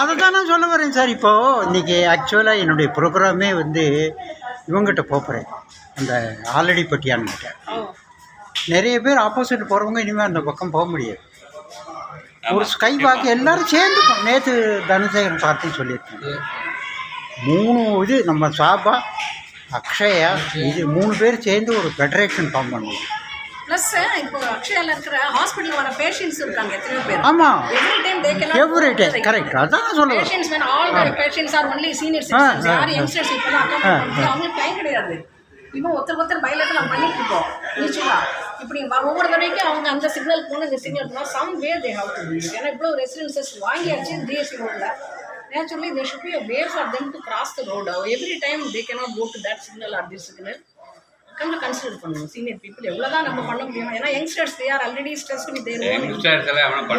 அது தான் நான் சொல்ல வரேன் சார். இப்போது இன்றைக்கி ஆக்சுவலாக என்னுடைய ப்ரோக்ராமே வந்து இவங்ககிட்ட போகிறேன் அந்த ஆல்ரெடி பட்டியான்கிட்ட. நிறைய பேர் ஆப்போசிட் போகிறவங்க இனிமேல் அந்த பக்கம் போக முடியாது. ஒரு ஸ்கை வாக்கு எல்லாரும் சேர்ந்து நேற்று தனசேகரன் பார்த்து சொல்லியிருக்கேன் மூணு இது நம்ம சாபா அக்ஷயா இது மூணு பேர் சேர்ந்து ஒரு ஃபெடரேஷன் ஃபார்ம் பண்ணுவோம். ப்ளஸ் இப்போ அக்ஷயால இருக்கிற ஹாஸ்பிட்டல் வர பேஷண்ட்ஸ் இருக்காங்க எத்தனையோ பேர். ஆமாம் every time they can every day correct அதான் நான் சொல்ல வரேன் patients when all the patients are only senior ah, citizens. Ah, யார். யங்ஸ்டர்ஸ் இப்போ தான் அவங்களுக்கு டைம் கிடையாது. இப்போ ஒருத்தர் ஒருத்தர் பைலட் நம்ம பண்ணிட்டு இருக்கோம். நிச்சயமா இப்படி வ- ஒவ்வொரு தடவைக்கும் அவங்க அந்த சிக்னல் போகணும் இந்த சிக்னல் போனால் some way they have to do ஏன்னா இவ்வளோ ரெசிடென்சஸ் வாங்கியாச்சு டிஎஸ்சி ரோடில் naturally they should be a way for them to cross the road. Every time they cannot go to that signal or this signal கொஞ்சம் consider பண்ணணும். Senior people எவ்வளோதான் நம்ம பண்ண முடியும் ஏன்னா youngsters they are already stress with their own youngsters எல்லாம் எவனும்